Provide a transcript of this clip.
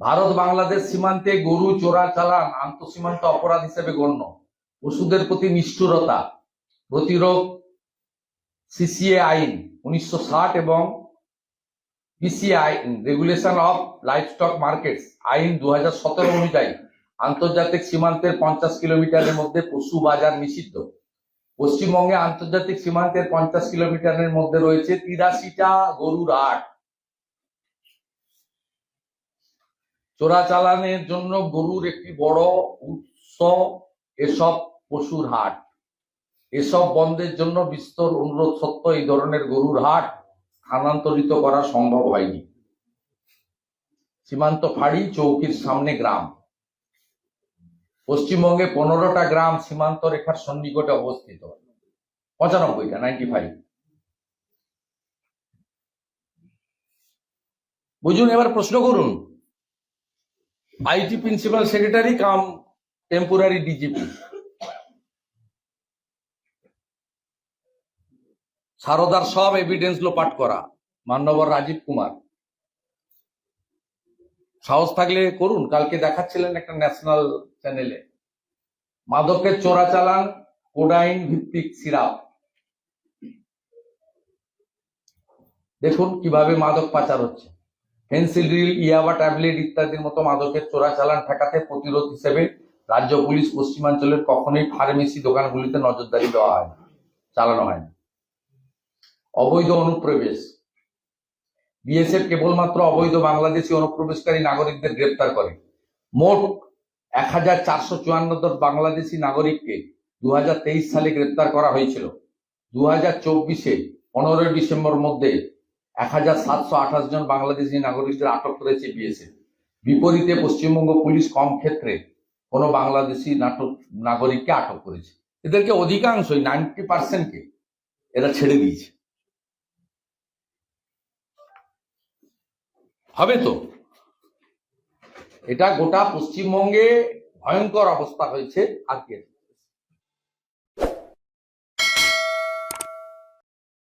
ভারত বাংলাদেশ সীমান্তে গরু চোরাচালান আন্তঃসীমান্ত অপরাধ হিসেবে গণ্য। পশুদের প্রতি নিষ্ঠুরতা, প্রতিরোধ সিসিএ আইন, উনিশশো ষাট এবং পিসিএ আইন রেগুলেশন অফ লাইভস্টক মার্কেটস আইন দু হাজার সতেরো অনুযায়ী আন্তর্জাতিক সীমান্তের পঞ্চাশ কিলোমিটারের মধ্যে পশু বাজার নিষিদ্ধ। পশ্চিমবঙ্গে আন্তর্জাতিক সীমান্তের পঞ্চাশ কিলোমিটারের মধ্যে রয়েছে তিরাশিটা গরুর হাট চোরাচালানের জন্য গরুর একটি বড় উৎস এসব পশুর হাট। এসব বন্ধের জন্য বিস্তর অনুরোধ সত্ত্বেও এই ধরনের গরুর হাট স্থানান্তরিত করা সম্ভব হয়নি। সীমান্ত ফাঁড়ি চৌকির সামনে গ্রাম। পশ্চিমবঙ্গে পনেরোটা গ্রাম সীমান্ত রেখার সন্নিকটে অবস্থিত। পঁচানব্বইটা নাইনটি ফাইভ বুঝুন, এবার প্রশ্ন করুন। IT principal secretary cum temporary DGP. সারদার সব এভিডেন্স লোপাট করা। মান্যবর রাজীব কুমার। সাহস থাকলে করুন, কালকে দেখাচ্ছিলেন একটা ন্যাশনাল চ্যানেলে মাদকের চোরাচালান কোডাইন ভিত্তিক সিরাপ। দেখুন কীভাবে মাদক পাচার হচ্ছে। ফেন্সিডিল ইয়াবা ট্যাবলেট ইত্যাদির মতো মাদকের চোরাচালান ঠেকাতে প্রতিরোধ হিসেবে রাজ্য পুলিশ পশ্চিমাঞ্চলের কখনোই ফার্মেসি দোকানগুলিতে নজরদারি দেওয়া হয় চালানো হয় অবৈধ অনুপ্রবেশ। বিএসএফ কেবলমাত্র অবৈধ বাংলাদেশি অনুপ্রবেশকারী নাগরিকদের গ্রেপ্তার করে। মোট এক হাজার চারশো চুয়ান্ন জন বাংলাদেশি নাগরিককে দু হাজার তেইশ সালে গ্রেপ্তার করা হয়েছিল। দু হাজার চব্বিশে পনেরোই ডিসেম্বর মধ্যে এক হাজার সাতশো আঠাশ জন বাংলাদেশি নাগরিকদের আটক করেছে বিএসএফ। বিপরীতে পশ্চিমবঙ্গ পুলিশ কম ক্ষেত্রে কোনো বাংলাদেশি নাটক নাগরিককে আটক করেছে। এদেরকে অধিকাংশই নাইনটি পার্সেন্টকে এরা ছেড়ে দিয়েছে। হবে তো? এটা গোটা পশ্চিমবঙ্গে ভয়ঙ্কর অবস্থা হয়েছে আজকে